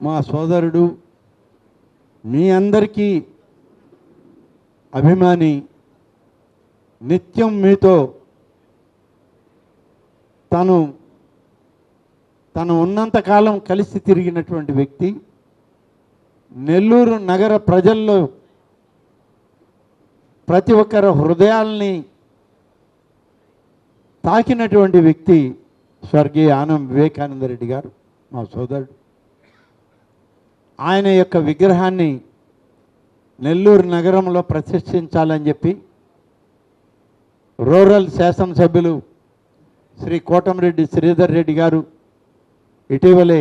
మా సోదరుడు మీ అందరికీ అభిమాని నిత్యం మీతో తను తను ఉన్నంతకాలం కలిసి తిరిగినటువంటి వ్యక్తి నెల్లూరు నగర ప్రజల్లో ప్రతి ఒక్కరి హృదయాల్ని తాకినటువంటి వ్యక్తి స్వర్గీయ ఆనం వివేకానంద రెడ్డి గారు మా సోదరుడు. ఆయన యొక్క విగ్రహాన్ని నెల్లూరు నగరంలో ప్రతిష్ఠించాలని చెప్పి రూరల్ శాసనసభ్యులు శ్రీ కోటమిరెడ్డి శ్రీధర్ రెడ్డి గారు ఇటీవలే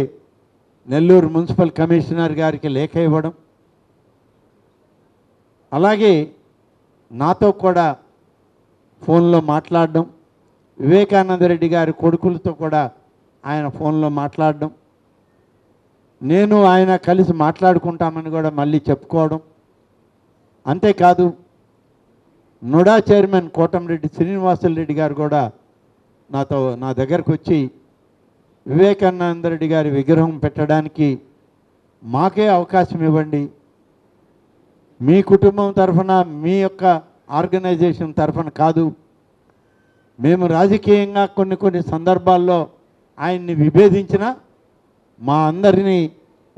నెల్లూరు మున్సిపల్ కమిషనర్ గారికి లేఖ ఇవ్వడం. అలాగే నాతో కూడా ఫోన్లో మాట్లాడడం. వివేకానంద రెడ్డి గారి కొడుకులతో కూడా ఆయన ఫోన్లో మాట్లాడడం. నేను ఆయన కలిసి మాట్లాడుకుంటామని కూడా మళ్ళీ చెప్పుకోవడం. అంతేకాదు నుడా చైర్మన్ కోటంరెడ్డి శ్రీనివాసరెడ్డి గారు కూడా నాతో నా దగ్గరకు వచ్చి వివేకానంద రెడ్డి గారి విగ్రహం పెట్టడానికి మాకే అవకాశం ఇవ్వండి. మీ కుటుంబం తరఫున మీ యొక్క ఆర్గనైజేషన్ తరఫున కాదు మేము రాజకీయంగా కొన్ని కొన్ని సందర్భాల్లో ఆయన్ని విభేదించిన మా అందరినీ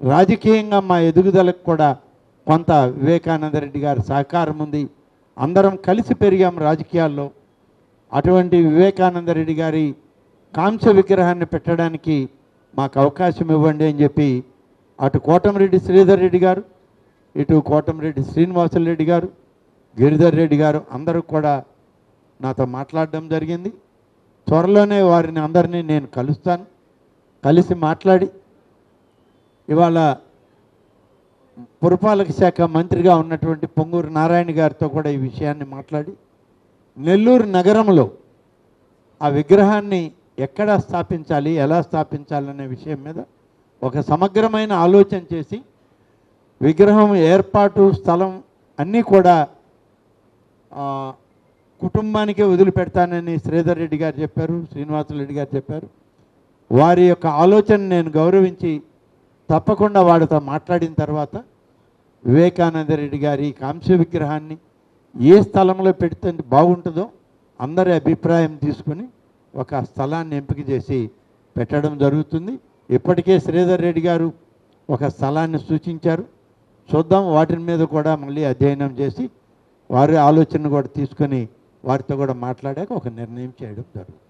రాజకీయంగా మా ఎదుగుదలకు కూడా కొంత వివేకానంద రెడ్డి గారి సహకారం ఉంది. అందరం కలిసి పెరిగాం రాజకీయాల్లో. అటువంటి వివేకానంద రెడ్డి గారి కాంస్య విగ్రహాన్ని పెట్టడానికి మాకు అవకాశం ఇవ్వండి అని చెప్పి అటు కోటమిరెడ్డి శ్రీధర్ రెడ్డి గారు ఇటు కోటమిరెడ్డి శ్రీనివాసరెడ్డి గారు గిరిధర్ రెడ్డి గారు అందరూ కూడా నాతో మాట్లాడడం జరిగింది. త్వరలోనే వారిని అందరినీ నేను కలుస్తాను. కలిసి మాట్లాడి ఇవాళ పురపాలక శాఖ మంత్రిగా ఉన్నటువంటి పొంగూరు నారాయణ గారితో కూడా ఈ విషయాన్ని మాట్లాడి నెల్లూరు నగరంలో ఆ విగ్రహాన్ని ఎక్కడ స్థాపించాలి ఎలా స్థాపించాలనే విషయం మీద ఒక సమగ్రమైన ఆలోచన చేసి విగ్రహం ఏర్పాటు స్థలం అన్నీ కూడా కుటుంబానికే వదిలిపెడతానని శ్రీధర్ రెడ్డి గారు చెప్పారు శ్రీనివాసరెడ్డి గారు చెప్పారు. వారి యొక్క ఆలోచన నేను గౌరవించి తప్పకుండా వాడితో మాట్లాడిన తర్వాత వివేకానంద రెడ్డి గారి కాంస్య విగ్రహాన్ని ఏ స్థలంలో పెడితే బాగుంటుందో అందరి అభిప్రాయం తీసుకుని ఒక స్థలాన్ని ఎంపిక చేసి పెట్టడం జరుగుతుంది. ఇప్పటికే శ్రీధర్ రెడ్డి గారు ఒక స్థలాన్ని సూచించారు. చూద్దాం వాటి మీద కూడా మళ్ళీ అధ్యయనం చేసి వారి ఆలోచన కూడా తీసుకొని వారితో కూడా మాట్లాడాక ఒక నిర్ణయం చేయడం జరుగుతుంది.